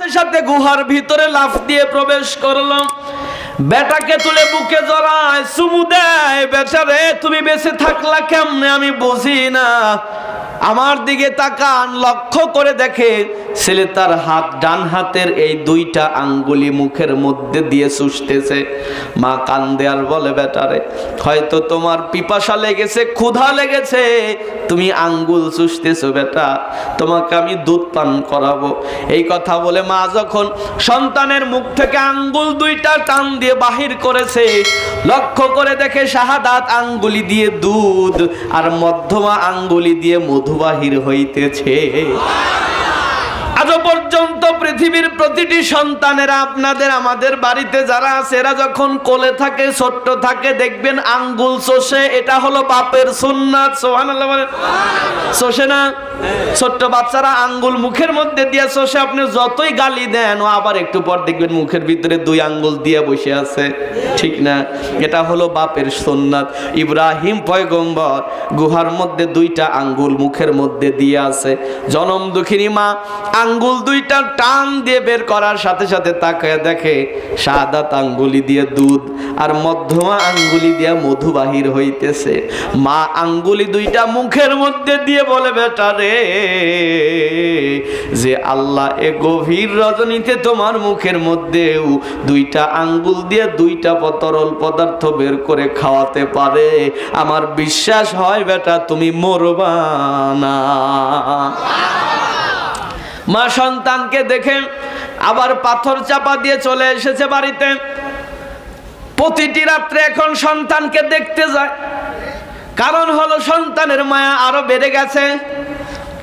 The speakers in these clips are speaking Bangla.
সাথে গুহার ভিতরে লাফ দিয়ে প্রবেশ করলাম। বেটাকে তুলে বুকে জড়ায় চুমু দেয় বেচারে তুমি বেঁচে থাকলা কেমনে? আমি বুঝি না। আমার দিকে তাকান, লক্ষ্য করে দেখে ছেলে তার হাত ডান হাতের এই দুইটা আঙ্গুলি মুখের মধ্যে দিয়ে চুষতেছে মা কান্দে আর বলে, বেটারে, হয়তো তোমার পিপাসা লেগেছে, ক্ষুধা লেগেছে। তুমি আঙ্গুল চুষতেছো, বেটা, তোমাকে আমি দুধ পান করাবো। এই কথা বলে মা যখন সন্তানের মুখ থেকে আঙ্গুল দুইটা টান দিয়ে বাহির করেছে, লক্ষ্য করে দেখে শাহাদাত আঙ্গুলি দিয়ে দুধ আর মধ্যমা আঙ্গুলি দিয়ে মধু। বাহির হইতেছে। আজও পর্যন্ত পৃথিবীর প্রতিটি সন্তানেরা আপনাদের, আমাদের বাড়িতে যারা আছে, এরা যখন কোলে থাকে, ছোট্ট থাকে, দেখবেন আঙ্গুল চষে এটা হলো বাপের সুন্নাত বলেন। চষে না? ছোট্ট বাচ্চারা আঙ্গুল মুখের মধ্যে দিয়ে চষে আপনি যতই গালি দেন, ও আবার একটু পর দেখবেন মুখের ভিতরে দুই আঙ্গুল দিয়ে বসে আছে। ঠিক না? এটা হলো বাপের সুন্নাত। ইব্রাহিম পয়গম্বর গুহার মধ্যে দুইটা আঙ্গুল মুখের মধ্যে দিয়ে আছে। জনম দুঃখিনী মা আঙ্গুল দুইটা টান দিয়ে বের করার সাথে সাথে তাকায় দেখে সাদাত আঙ্গুলি দিয়ে দুধ আর মধ্যমা আঙ্গুলি দিয়ে মধু বাহির হইতেছে। মা আঙ্গুলি দুইটা মুখের মধ্যে দিয়ে বলে, বেটা রে, যে আল্লাহ এ গভীর রজনীতে তোমার মুখের মধ্যেও দুইটা আঙ্গুল দিয়ে দুইটা তরল পদার্থ বের করে খাওয়াতে পারে। আমার বিশ্বাস হয়, বেটা, তুমি মরবা না। মা সন্তানকে দেখে আবার পাথর চাপা দিয়ে চলে এসেছে বাড়িতে। প্রতিটি রাত্রে এখন সন্তানকে দেখতে যায়। কারণ হলো সন্তানের মায়া আরও বেড়ে গেছে।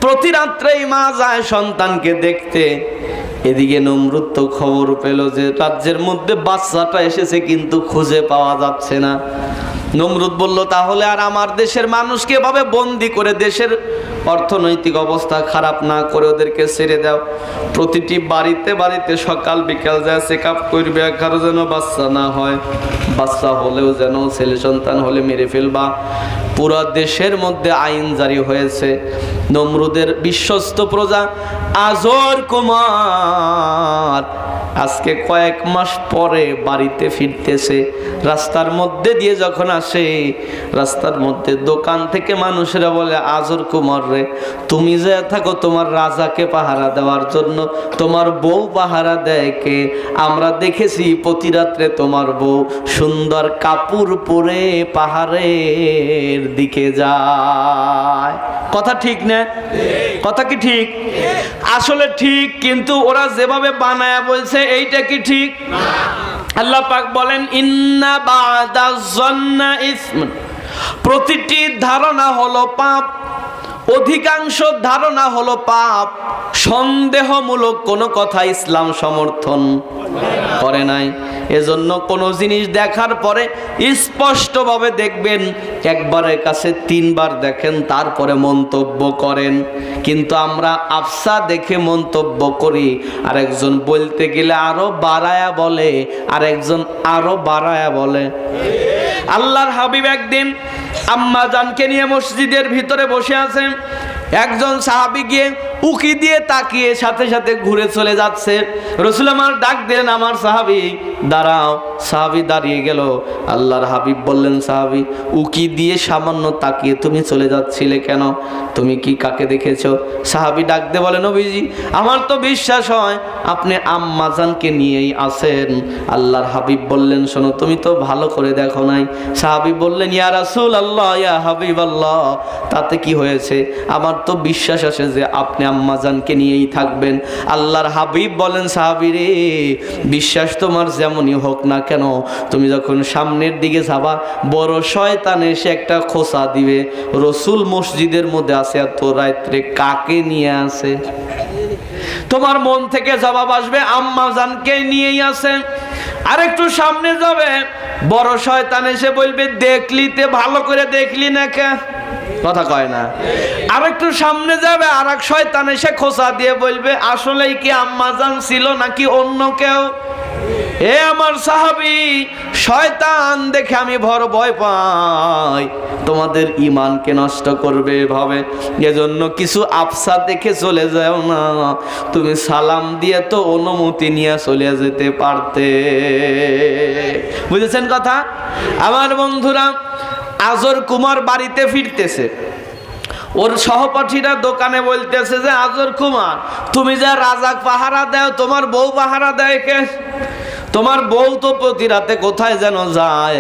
প্রতি রাত্রেই মা যায় সন্তানকে দেখতে। এদিকে নমরুদ তো খবর পেল যে রাজ্যের মধ্যে বাচ্চাটা এসেছে কিন্তু খুঁজে পাওয়া যাচ্ছে না। নমরুদ বলল, তাহলে আর আমার দেশের মানুষকে এভাবে বন্দি করে দেশের অর্থনৈতিক অবস্থা খারাপ না করে ওদেরকে ছেড়ে দাও। প্রতিটি বাড়িতে বাড়িতে সকাল বিকাল যায় চেক আপ করবে কারও যেন বাচ্চা না হয়। বাচ্চা হলেও যেন ছেলে সন্তান হলে মেরে ফেলবা। পুরো দেশের মধ্যে আইন জারি হয়েছে। নমরুদের বিশ্বস্ত প্রজা আজর কুমার আজকে কয়েক মাস পরে বাড়িতে ফিরতেছে। রাস্তার মধ্যে দিয়ে যখন আসে, রাস্তার মধ্যে দোকান থেকে মানুষেরা বলে, আজর কুমার রে, তুমি যে থাকো তোমার রাজাকে পাহারা দেওয়ার জন্য, তোমার বউ পাহারা দেয় কে? আমরা দেখেছি প্রতি রাত্রে তোমার বউ সুন্দর কাপড় পরে পাহাড়ের দিকে যায়। কথা ঠিক না? কথা কি ঠিক? আসলে ঠিক, কিন্তু ওরা যেভাবে বানায়া বলছে, এইটা কি ঠিক? আল্লাহ পাক বলেন, ইন্না বাদা জন্না ইসম। প্রতিটি ধারণা হলো পাপ, অধিকাংশ ধারণা হলো পাপ। সন্দেহমূলক কোনো কথা ইসলাম সমর্থন করে নাই। এজন্য কোনো জিনিস দেখার পরে স্পষ্টভাবে দেখবেন, একবারের কাছে তিনবার দেখেন, তারপরে মন্তব্য করেন। কিন্তু আমরা আফসা দেখে মন্তব্য করি আর একজন বলতে গেলে আরও বাড়ায়া বলে আর একজন আরও বাড়ায়া বলে। আল্লাহর হাবিব একদিন আম্মা জানকে নিয়ে মসজিদের ভিতরে বসে আছেন, একজন সাহাবি গিয়ে উকি দিয়ে তাকিয়ে সাথে সাথে ঘুরে চলে যাচ্ছে। রসুল আমার ডাক দিলেন, আমার সাহাবি, দাঁড়াও। সাহাবি দাঁড়িয়ে গেল। আল্লাহর হাবিব বললেন, সাহাবি, উকি দিয়ে সামান্য তাকিয়ে তুমি চলে যাচ্ছিলে কেন? তুমি কি কাকে দেখেছ? সাহাবি ডাকতে বলেন অভিজি আমার তো বিশ্বাস হয় আপনি আম্মাজানকে নিয়েই আসেন আল্লাহর হাবিব বললেন, শোনো, তুমি তো ভালো করে দেখো নাই। সাহাবি বললেন, ইয়া রাসূল আল্লাহ ইয়া হাবিব আল্লাহ তাতে কি হয়েছে? আমার তো বিশ্বাস আছে যে আপনি আম্মাজানকে নিয়েই থাকবেন। আল্লাহর হাবিব বলেন, সাহাবি রে, বিশ্বাস তোমার যেমনই হোক না কেন তুমি যখন সামনের দিকে যাবা, বড় শয়তান এসে একটা খোসা দিবে। রসুল মসজিদের মধ্যে আছে, এত রাত্রে কাকে নিয়ে আসে তোমার মন থেকে জবাব আসবে, আম্মা জানকে নিয়েই আসে আর একটু সামনে যাবে, বড় শয়তান এসে বলবে দেখলিতে ভালো করে দেখলি না কে? কথা কয় না। আর একটু সামনে যাবে আর এক শয়তান এসে খোসা দিয়ে বলবে, আসলেই কি আম্মা জান ছিল নাকি অন্য কেউ? এ আমার সাহাবি, শয়তান দেখে আমি ভর ভয় পাই। তোমাদের ইমানকে নষ্ট করবে ভাবে এজন্য কিছু আফসা দেখে চলে যাও না। তুমি সালাম দিয়ে তো অনুমতি নিয়ে চলে যেতে পারতে। বুঝেছেন কথা? আমার বন্ধুরা, আজর কুমার বাড়িতে ফিরতেছে। ওর সহপাঠীরা দোকানে বলতেছে যে, আজর কুমার, তুমি যা রাজাক পাহারা দাও, তোমার বউ পাহারা দেয় কে? তোমার বউ তো প্রতি রাতে কোথায় যেন যায়?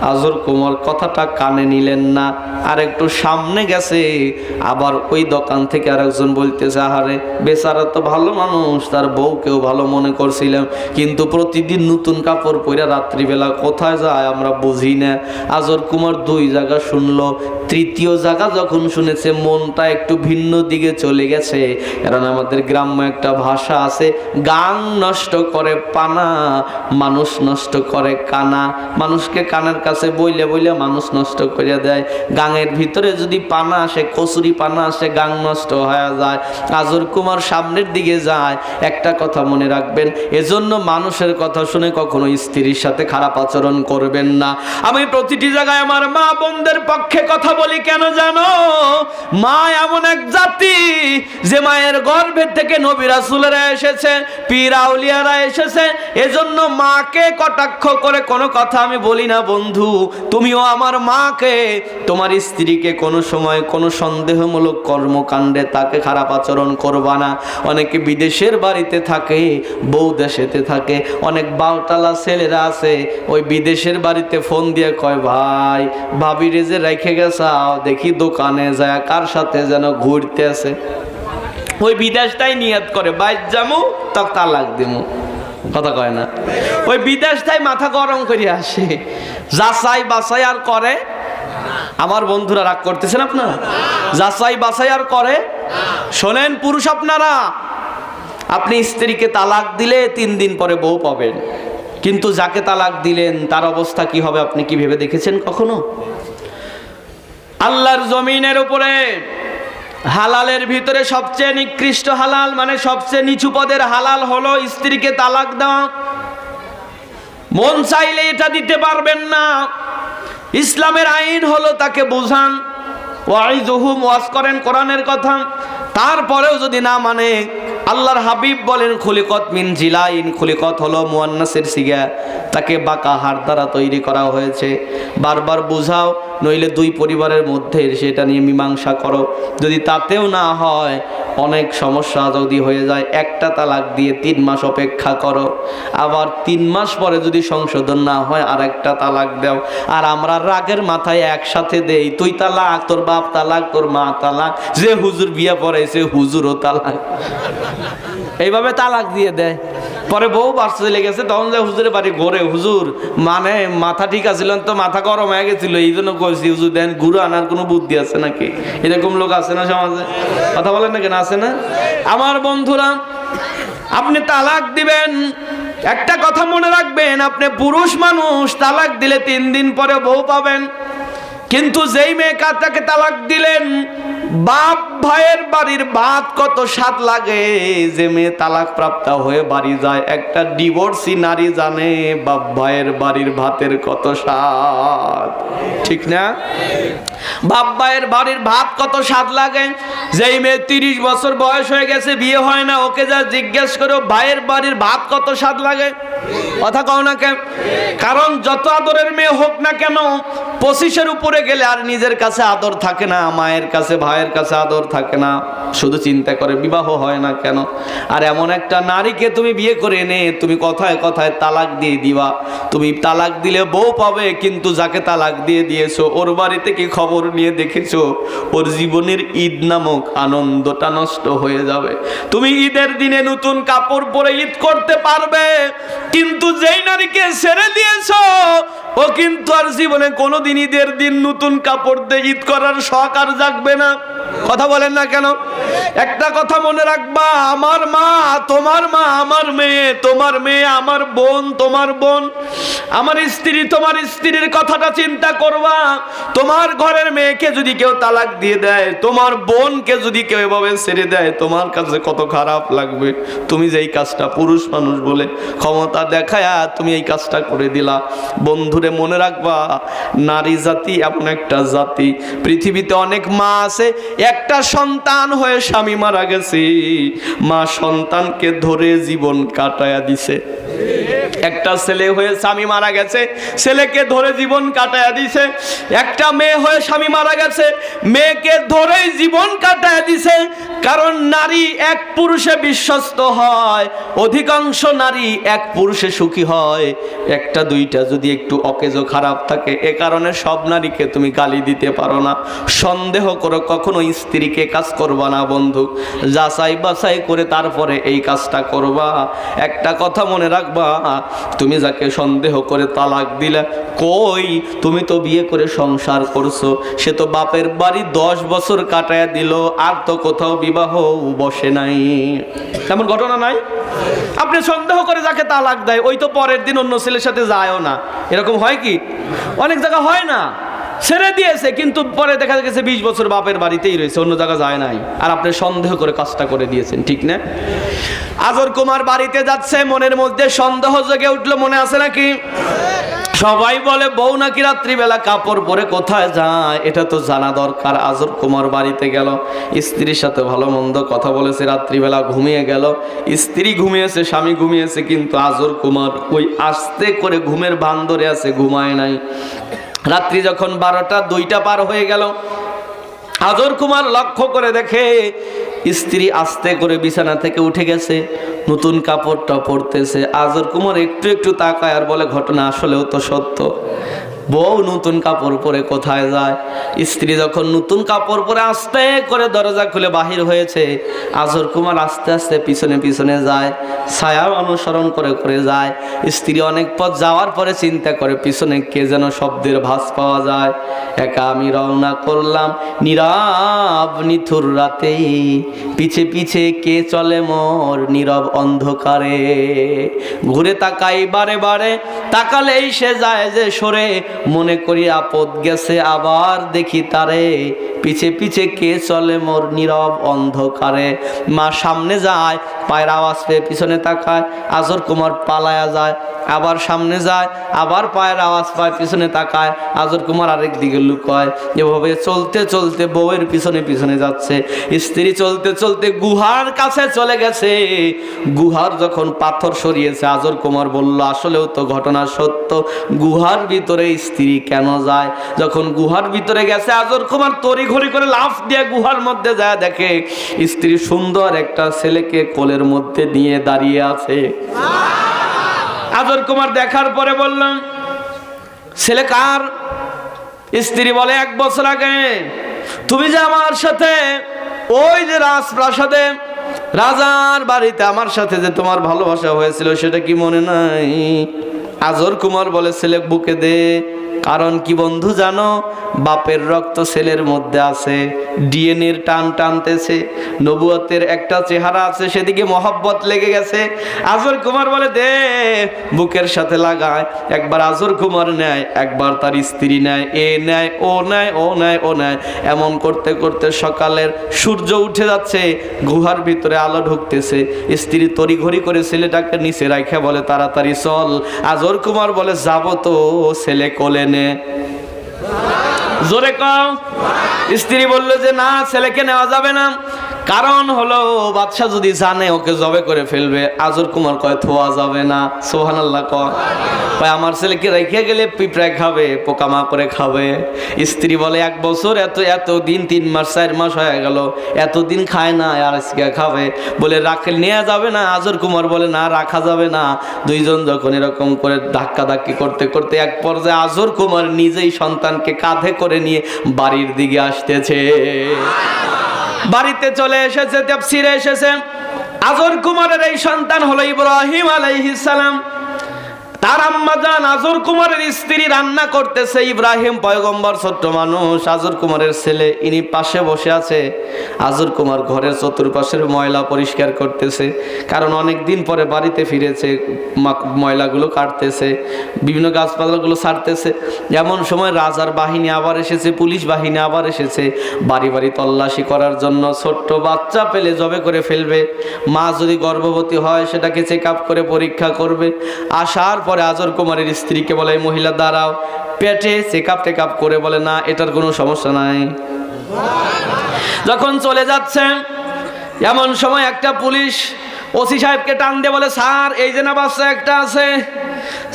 আজর কুমার কথাটা কানে নিলেন না। আর একটু সামনে গেছে। আবার ওই দোকান থেকে আরেকজন বলতেছে, আহারে, বেচারা তো ভালো মানুষ, তার বউকেও ভালো মনে করছিলাম। কিন্তু প্রতিদিন নতুন কাপড় পরে রাত্রিবেলা কোথায় যায় আমরা বুঝি না। আজর কুমার দুই জায়গা শুনলো। তৃতীয় জায়গা যখন শুনেছে, মনটা একটু ভিন্ন দিকে চলে গেছে। কারণ আমাদের গ্রাম্য একটা ভাষা আছে, গান নষ্ট করে পানা, মানুষ নষ্ট করে কানা। মানুষকে কানের বইলে বইলে মানুষ নষ্ট করে দেয়। গাঙের ভিতরে যদি পানা আসে, কচুরি পানা আসে, গাং নষ্ট হয়ে যায় আজর কুমার সামনের দিকে যায়। একটা কথা মনে রাখবেন, এজন্য মানুষের কথা শুনে কখনো স্ত্রীর সাথে খারাপ আচরণ করবেন না। আমি প্রতিটি জায়গায় আমার মা বোনদের পক্ষে কথা বলি, কেন জানো? মা এমন এক জাতি, যে মায়ের গর্ভের থেকে নবী রাসূলেরা এসেছে, পীর আউলিয়ারা এসেছে, এজন্য মাকে কটাক্ষ করে কোনো কথা আমি বলি না, বন্ধু। তুমিও আমার মাকে। তোমার স্ত্রীকে কোনো সময় কোনো সন্দেহমূলক কর্মকাণ্ডে তাকে খারাপ আচরণ করবা না। অনেকে বিদেশের বাড়িতে থাকে, বউ দেশেতে থাকে, অনেক বাউটালা ছেলেরা আছে, ওই বিদেশের বাড়িতে ফোন দিয়ে কয়, ভাই ভাবিরে যে রেখে গেছাও দেখি দোকানে যায়, কার সাথে যেন ঘুরতে আছে ওই বিদেশটাই নিয়ত করে বাইর যামু তক তালাক দিমু। কথা কয় না। ওই বিদেশটাই মাথা গরম করে আসে। যাচাই বাছাই আর করে, আমার বন্ধুরা রাগ করতেছেন আপনারা? যাচাই বাছাই আর করে, শোনেন পুরুষ আপনারা, আপনি স্ত্রীকে তালাক দিলে তিন দিন পরে বউ পাবেন। কিন্তু যাকে তালাক দিলেন, তার অবস্থা কি হবে আপনি কি ভেবে দেখেছেন কখনো? আল্লাহর জমিনের উপরে হালালের ভিতরে সবচেয়ে নিকৃষ্ট হালাল মানে সবচেয়ে নিচু পদের হালাল হলো স্ত্রীকে তালাক দেওয়া। মন চাইলে এটা দিতে পারবেন না। ইসলামের আইন হলো তাকে বুঝান। ওয়াইজুহুম ওয়াজ করেন কোরআনের কথা। তারপরেও যদি না মানে আল্লাহর হাবিব বলেন, খুলিকত মিন জিলাইন খুলিকত হলো মুয়ান্নাসের সিগা। তাকে বাঁকা হার দ্বারা তৈরি করা হয়েছে। বারবার বুঝাও নইলে দুই পরিবারের মধ্যে সেটা নিয়ে মীমাংসা করো। যদি তাতেও না হয়, অনেক সমস্যা যদি হয়ে যায়, একটা তালাক দিয়ে তিন মাস অপেক্ষা করো। আবার তিন মাস পরে যদি সংশোধন না হয় আর একটা তালাক দাও। আর আমরা রাগের মাথায় একসাথে দেই, তুই তালাক, তোর বাপ তালাক, তোর মা তালাক, যে হুজুর বিয়ে পড়াইছে হুজুরও তালাক। এইভাবে তালাক দিয়ে দেয়। পরে বউ বাচ্চা চলে গেছে, তখন যে হুজুরের বাড়ি ঘরে, হুজুর মানে মাথা ঠিক আছিল তো মাথা গরম হয়ে গেছিল এই জন্য উজু দেন গুরু আনার কোনো বুদ্ধি আছে নাকি? এরকম লোক আছে না সমাজে? কথা বলেন না আছে না? আমার বন্ধুরা, আপনি তালাক দিবেন, একটা কথা মনে রাখবেন, আপনি পুরুষ মানুষ, তালাক দিলে তিন দিন পরে বউ পাবেন। কিন্তু যেই মেয়ে কাতাকে তালাক দিলেন বাপ ভাইয়ের বাড়ির ভাত কত স্বাদ লাগে? যে মেয়ে তালাক প্রাপ্ত হয়ে বাড়ি যায়, একটা ডিভোর্সি নারী জানে বাপ ভাইয়ের বাড়ির ভাতের কত স্বাদ। ঠিক না? বাপ ভাইয়ের বাড়ির ভাত কত স্বাদ লাগে? যেই মেয়ে তিরিশ বছর বয়স হয়ে গেছে, বিয়ে হয় না, ওকে যা জিজ্ঞেস করো, ভাইয়ের বাড়ির ভাত কত স্বাদ লাগে? কথা কও না কেন? কারণ যত আদরের মেয়ে হোক না কেন, পঁচিশের উপরে গেলে আর নিজের কাছে আদর থাকে না, মায়ের কাছে, ভাইয়ের কাছে আদর থাকে না। শুধু চিন্তা করে বিবাহ হয় না কেন? আর এমন একটা নারীকে তুমি বিয়ে করে এনে তুমি কথায় কথায় তালাক দিয়ে দিবা। তুমি তালাক দিলে বউ পাবে, কিন্তু যাকে তালাক দিয়ে দিয়েছ, ওর বাড়িতে কি খবর নিয়ে দেখেছ? ওর জীবনের ঈদ নামক আনন্দটা নষ্ট হয়ে যাবে। তুমি ঈদের দিনে নতুন কাপড় পরে ঈদ করতে পারবে কিন্তু যেই নারীকে ছেড়ে দিয়েছ, ও কিন্তু আর জীবনে কোনোদিন ঈদের দিন নতুন কাপড় দিয়ে ঈদ করার শখ আর জাগবে না। কথা বলেন না কেন? একটা কথা মনে রাখবা, আমার মা, তোমার মা আমার মেয়ে, তোমার মেয়ে আমার বোন, তোমার বোন। আমার স্ত্রী, তোমার স্ত্রীর কথাটা চিন্তা করবা। তোমার ঘরের মেয়েকে যদি কেউ তালাক দিয়ে দেয়, তোমার বোনকে যদি কেউ এভাবে ছেড়ে দেয়, তোমার কাছে কত খারাপ লাগবে। তুমি যেই কাজটা পুরুষ মানুষ বলে, ক্ষমতা দেখায়া তুমি এই কাজটা করে দিলা। বন্ধুরে মনে রাখবা, নারী জাতি এমন একটা জাতি। পৃথিবীতে অনেক মা আছে, একটা সন্তান হয়ে স্বামী মারা গেছে, মা সন্তানকে ধরে জীবন কাটায়া দিছে। একটা ছেলে হয়ে স্বামী মারা গেছে, ছেলেকে ধরে জীবন কাটায়া দিছে। একটা মেয়ে হয়ে স্বামী মারা গেছে, মেয়েকে ধরেই জীবন কাটায়া দিছে। কারণ নারী এক পুরুষে বিশ্বস্ত হয়, অধিকাংশ নারী এক পুরুষে সুখী হয়। একটা, দুইটা যদি একটু অকেজো খারাপ থাকে, এ কারণে সব নারীকে তুমি গালি দিতে পারো না। সন্দেহ করো, কখনো স্ত্রীকে কাজ করবা না বন্ধু, যাচাই বাছাই করে তারপরে এই কাজটা করবা। একটা কথা মনে রাখবা, তুমি যাকে সন্দেহ করে তালাক দিলে, কই তুমি তো বিয়ে করে সংসার করছ, সে তো বাপের বাড়ি দশ বছর কাটায় দিল, আর তো কোথাও বিবাহ বসে নাই। তেমন ঘটনা নাই? আপনি সন্দেহ করে যাকে তালাক দেয়, ওই তো পরের দিন অন্য ছেলের সাথে যায়ও না। এরকম হয় কি? অনেক জায়গা হয় না। ছেড়ে দিয়েছে, কিন্তু পরে দেখা গেছে বিশ বছর বাপের বাড়িতেই রয়েছে, অন্য জায়গা যায় নাই। আর আপনি সন্দেহ করে কাজটা করে দিয়েছেন, ঠিক না? আজর কুমার বাড়িতে যাচ্ছে, মনের মধ্যে সন্দেহ জেগে উঠল, মনে আছে নাকি? সবাই বলে, বউ নাকি রাত্রিবেলা কাপড় পরে কোথায় যায়? এটা তো জানা দরকার, আজর কুমার বাড়িতে গেল, স্ত্রীর সাথে ভালো মন্দ কথা বলেছে, রাত্রিবেলা ঘুমিয়ে গেল, স্ত্রী ঘুমিয়েছে, স্বামী ঘুমিয়েছে, কিন্তু আজর কুমার ওই আস্তে করে ঘুমের ভান ধরে আছে, ঘুমায় নাই। রাত্রি যখন বারোটা, দুইটা পার হয়ে গেল। হাজর কুমার লক্ষ্য করে দেখে স্ত্রী আস্তে করে বিছানা থেকে উঠে গেছে, নতুন কাপড়টা পরতেছে। আজর কুমার একটু একটু তাকায় আর বলে, ঘটনা আসলেও তো সত্য। বউ নতুন কাপড় পরে কোথায় যায়? স্ত্রী যখন নতুন কাপড় পরে আস্তে করে দরজা খুলে বাহির হয়েছে, আজর কুমার আস্তে আস্তে পিছনে পিছনে যায় ছায়া অনুসরণ করে করে যায়। স্ত্রী অনেক পথ যাওয়ার পরে চিন্তা করে পিছনে কে যেন শব্দের ভাস পাওয়া যায়। একা আমি রওনা করলাম নীরব নিথুর রাতে। পিছে পিছে কে চলে মোর নীরব অন্ধকারে? ঘুরে তাকাই বারে বারে, তাকালেই সে যায় যে সরে। মনে করি আপদ গেছে আবার দেখি তারে। পিছে পিছে কে চলে মোর নীরব অন্ধকারে। মা সামনে যায় পায়ের আওয়াজ পেয়ে পিছনে তাকায়, আজর কুমার পালায়া যায়, আবার সামনে যায়, আবার পায়ের আওয়াজ পায়, পিছনে তাকায়, আজর কুমার আরেক দিকে লুকোয়। এভাবে চলতে চলতে বউয়ের পিছনে পিছনে যাচ্ছে। স্ত্রী চলতে চলতে গুহার কাছে চলে গেছে। গুহার যখন পাথর সরিয়েছে, আজর কুমার বলল, আসলেও তো ঘটনা সত্য। গুহার ভিতরে স্ত্রী কেন যায়? যখন গুহার ভিতরে গেছে, আজর কুমার তড়ি ঘড়ি করে লাফ দিয়ে গুহার মধ্যে যায়, দেখে স্ত্রী সুন্দর একটা ছেলেকে কোলের মধ্যে নিয়ে দাঁড়িয়ে আছে। আদর কুমার দেখার পরে বললাম, ছেলে কার? স্ত্রী বলে, এক বছর আগে। তুমি যে আমার সাথে, ওই যে রাজপ্রাসাদে, রাজার বাড়িতে আমার সাথে যে তোমার ভালোবাসা হয়েছিল, সেটা কি মনে নাই? আজর কুমার বলে, ছেলে, বুকে দে। কারণ কি বন্ধু জানো, বাপের রক্ত ছেলের মধ্যে আছে। ডিএনএর টান টানতেছে, নবুয়তের একটা চেহারা আছে, সেদিকে মহব্বত লেগে গেছে। আজর কুমার বলে, দে, বুকের সাথে লাগায়, একবার আজর কুমার নেয়, একবার তার স্ত্রী নেয়, এ নেয়, ও নেয় ও নেয় ও নেয়। এমন করতে করতে সকালের সূর্য উঠে যাচ্ছে, গুহার ভিতরে আলো ঢুকতেছে। স্ত্রী তড়িঘড়ি করে ছেলেটাকে নিচে রাখে বলে, তাড়াতাড়ি চল। আজর কুমার বলে, যাব তো, ছেলে কোলে নে। জোরে কম স্ত্রী বলল যে না ছেলেকে নেওয়া যাবে না। কারণ হলো, বাদশাহ যদি জানে, ওকে জবে করে ফেলবে। আজর কুমার কয়, থোয়া যাবে না। সোহান আল্লাহ কয়, আমার ছেলেকে রেখে গেলে পিঁপড়ায় খাবে পোকামা করে খাবে। স্ত্রী বলে, এক বছর এত এত দিন, তিন মাস, চার মাস হয়ে গেল। এতদিন খায় না, আর আজকে খাবে। বলে রাখে নেওয়া যাবে না। আজর কুমার বলে, না, রাখা যাবে না। দুইজন যখন এরকম করে ধাক্কা ধাক্কি করতে করতে এক পর্যায়ে আজর কুমার নিজেই সন্তানকে কাঁধে করে নিয়ে বাড়ির দিকে আসতেছে। বাড়িতে চলে এসেছে তেপসিরে এসেছে। আজর কুমারের এই সন্তান হলো ইব্রাহিম আলাইহিস সালাম। তার আম্মা জান আজর কুমারের স্ত্রী রান্না করতেছে, ইব্রাহিম পয়গম্বর ছোট্ট মানুষ, আজর কুমারের ছেলে, ইনি পাশে বসে আছে। আজর কুমার ঘরের চতুর্পাশের ময়লা পরিষ্কার করতেছে, কারণ অনেক দিন পরে বাড়িতে ফিরেছে ময়লাগুলো কাটতেছে, বিভিন্ন গাছপালাগুলো ছাড়তেছে। এমন সময় রাজার বাহিনী আবার এসেছে, পুলিশ বাহিনী আবার এসেছে। বাড়ি বাড়ি তল্লাশি করার জন্য ছোট্ট বাচ্চা পেলে জবে করে ফেলবে। মা যদি গর্ভবতী হয়, সেটাকে চেক আপ করে পরীক্ষা করবে। আসার পরে আজর কুমারের স্ত্রীকে বলে, "এই মহিলা, দাঁড়াও। পেটে চেক আপ টেক আপ করে বলে, না, এটার কোনো সমস্যা নাই। যখন চলে যাচ্ছে এমন সময় একটা পুলিশ ওসি সাহেবকে টান দিয়ে বলে, স্যার, এই যে না বাচ্চা একটা আছে।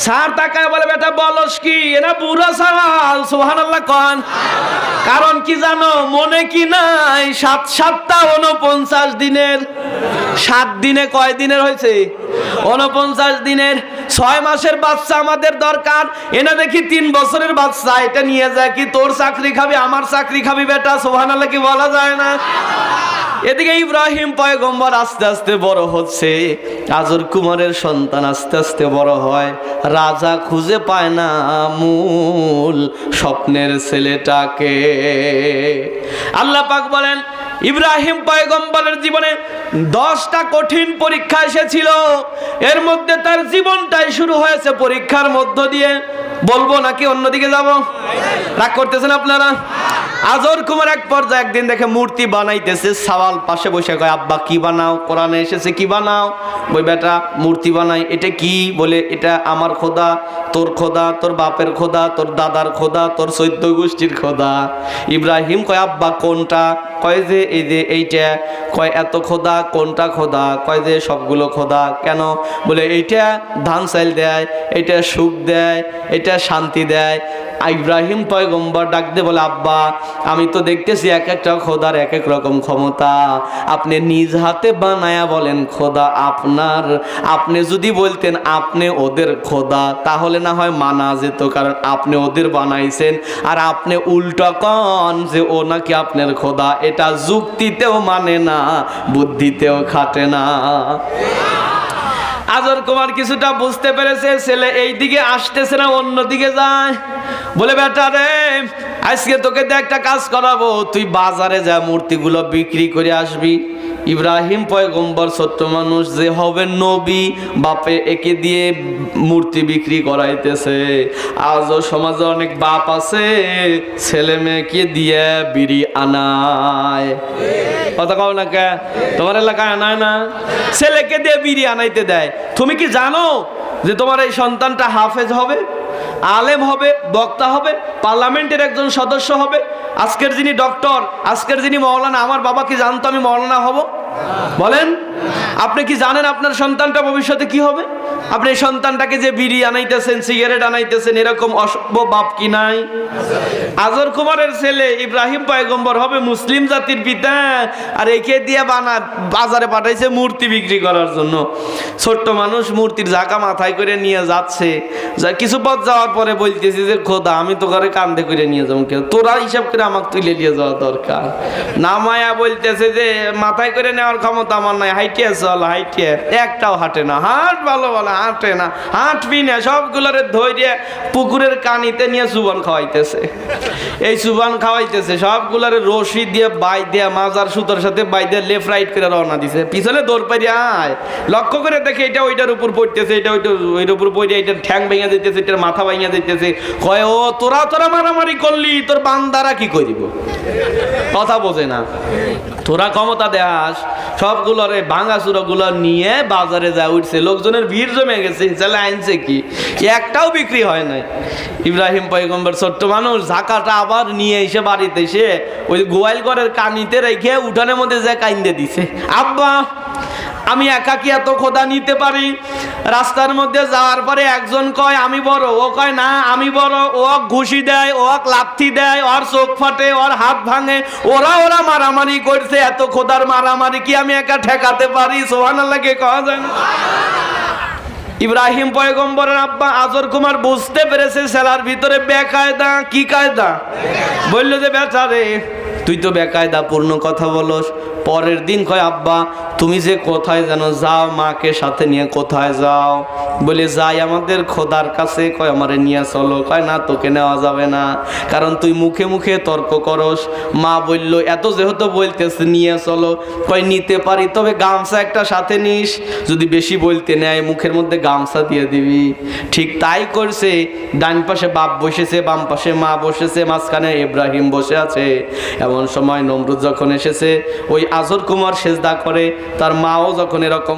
স্যার তাকায় বলে, বেটা, বলস কি? এরা বুড়া সাল সোহান আল্লাহ কন। কারণ কি জানো, মনে কি নাই, সাত সাতটা উনপঞ্চাশ দিনের, সাত দিনে কয় দিনের হয়েছে? উনপঞ্চাশ দিনের, ছয় মাসের বাচ্চা আমাদের দরকার। এনা দেখি তিন বছরের বাচ্চা, এটা নিয়ে যায় কি, তোর চাকরি খাবি, আমার চাকরি খাবি, বেটা? সোহান আল্লাহ কি বলা যায় না? এদিকে ইব্রাহিম পয়গম্বর আস্তে আস্তে বড় হচ্ছে, আজর কুমারের সন্তান আস্তে আস্তে বড় হয়, রাজা খুঁজে পায় না মূল স্বপ্নের ছেলেটাকে। আল্লাহ পাক বলেন ইব্রাহিম পয়গম্বরের জীবনে দশটা কঠিন পরীক্ষা এসেছিল। এর মধ্যে তার জীবনটাই শুরু হয়েছে পরীক্ষার মধ্য দিয়ে। বলব নাকি অন্যদিকে যাব? রাগ করতেছেন আপনারা? আজর কুমার এক পর্যায়ে একদিন দেখে মূর্তি বানাইতেছে, সাওয়াল পাশে বসে কয়, আব্বা, কি বানাও? কোরআনে এসেছে কি বানাও? বই বেটা, মূর্তি বানাই। এটা কি? বলে, এটা আমার খোদা, তোর খোদা, তোর বাপের খোদা, তোর দাদার খোদা, তোর চৈদ্য গোষ্ঠীর খোদা। ইব্রাহিম কয়, আব্বা, কোনটা? কয় যে এই যে এইটা, কয় এত খোদা, কোনটা খোদা, কয় যে সবগুলো খোদা, কেন? বলে এইটা ধান চাইল দেয় এটা সুখ দেয় এটা শান্তি দেয়। ইব্রাহিম পয়গম্বর ডাক বলে, আব্বা, আমি তো দেখতেছি এক একটা খোদার এক এক রকম ক্ষমতা। আপনি নিজ হাতে বানায়া বলেন, খোদা আপনার। আপনি যদি বলতেন, আপনি ওদের খোদা, তাহলে না হয় মানা যেত, কারণ আপনি ওদের বানাইছেন। আর আপনি উল্টা কন যে ও নাকি আপনার খোদা এটা যুক্তিতেও মানে না, বুদ্ধিতেও খাটে না। আজর কুমার কিছুটা বুঝতে পেরেছে, ছেলে এই দিকে আসতেছে না অন্য দিকে যায়। বলে, বেটা রে, আজকে তোকে একটা কাজ করাবো, তুই বাজারে যা, মূর্তিগুলো বিক্রি করে আসবি। ইব্রাহিম পয়গম্বর সত্য মানুষ, যে হবে নবী, বাপে একে দিয়ে মূর্তি বিক্রি করাইতেছে। আজও সমাজে অনেক বাপ আছে, ছেলে মেয়েকে দিয়ে বিড়ি আনায়। কথা কও না কে? তোমার এলাকায় আনায় না? ছেলেকে দিয়ে বিড়ি আনাইতে দেয়। তুমি কি জানো যে তোমার এই সন্তানটা হাফেজ হবে, আলেম হবে, বক্তা হবে, পার্লামেন্টের একজন সদস্য হবে? আজকের যিনি ডক্টর, আজকের যিনি মৌলানা, আমার বাবা কি জানতো আমি মৌলানা হব? বলেন? আপনি কি জানেন আপনার সন্তানটা ভবিষ্যতে কি হবে? আপনি সন্তানটাকে যে বিড়ি আনাইতেছেন সিগারেট আনাইতেছেন, এরকম অসভ্য বাপ কি নাই? আজর কুমারের ছেলে ইব্রাহিম পয়গম্বর হবে মুসলিম জাতির পিতা, আর একে দিয়ে বানা, বাজারে পাঠাইছে মূর্তি বিক্রি করার জন্য। ছোট্ট মানুষ মূর্তির জাকা মাথায় করে নিয়ে যাচ্ছে। কিছু পথ যাওয়ার পরে বলতেছি যে, খোদা, আমি তো ঘরে কান্দে করে নিয়ে যাব কেউ। তোরা হিসাব করে আমাকে তুলে নিয়ে যাওয়া দরকার। না মায়া বলতেছে যে, মাথায় করে নেওয়ার ক্ষমতা আমার নাই। হাইটিয়া চল হাইটিয়া একটাও হাঁটে না। হাঁট ভালো ভালো হাঁটে না, হাঁটবি না, সবগুলোরে ধৈর্য পুকুরের কানিতে নিয়ে সুবন খাওয়াইতেছে। এই সুবান খাওয়াইতেছে, সবগুলারে রশি দিয়ে বাই দিয়ে মাজার সুতোর সাথে বাই দিয়ে লেফট রাইট করে রওনা দিছে। পিছনে দৌড় পারি আয়। লক্ষ্য করে দেখে এটা ওইটার উপর পড়তেছে, এটা ওইটা, ওইটার উপর পড়ে এটার ঠ্যাং ভেঙে দিতেছে এটার মাথা ভেঙে দিতেছে কয়, ও, তোরা তোরা মারামারি করলি, তোর বান্দারা কি করিব? কথা বোঝে না। তোরা ক্ষমতা দেয়াস, সবগুলোরে ভাঙা গুলো নিয়ে বাজারে যা উঠছে, লোকজনের ভিড় জমে গেছে আনছে কি? একটাও বিক্রি হয় নাই। ইব্রাহিম ছোট্ট মানুষ ঝাঁকাটা আবার নিয়ে এসে বাড়িতে এসে ওই গোয়াল কানিতে রেখে উঠানের মধ্যে যে দিছে। আব্বা, আমি এত খোদা নিতে পারি? রাস্তার মধ্যে যাওয়ার পরে একজন কয়, আমি বড়। ও কয়, না, আমি বড়। ও ঘুষি দেয়, ও লাথি দেয়, ওর চোখ ফাটে, ওর হাত ভাঙে। ওরা ওরা মারামারি করছে, এত খোদার মারামারি কি আমি একা ঠেকাতে পারি? সোহান আল্লাহকে কওয়া যায় না ইব্রাহিম পয়গম্বরের আব্বা আজর কুমার বুঝতে পেরেছে সেলার ভিতরে বেকায়দা, কি কায়দা? বলল যে বেচারে তুই তো বেকায়দা, পূর্ণ কথা বলস। পরের দিন কয়, আব্বা, তুমি যে কোথায় যেন যাও, মাকে সাথে নিয়ে কোথায় যাও? বলে, যাই, আমাদের খোদার কাছে কয়, আমারে নিয়ে চলো। কয়, না, তোকে নেওয়া যাবে না। কারণ তুই মুখে মুখে তর্ক করস। মা বলল, এত যেহেতু বলতেছে, নিয়ে চলো। কয়, নিতে পারি, তবে গামছা একটা সাথে নিস। যদি বেশি বলতে নেয়, মুখের মধ্যে গামছা দিয়ে দিবি। ঠিক তাই করছে। ডান পাশে বাপ বসেছে, বাম পাশে মা বসেছে, মাঝখানে ইব্রাহিম বসে আছে। এমন সময় নমরুদ যখন এসেছে, ওই আজর কুমার সেজদা করে, তার মাও যখন এরকম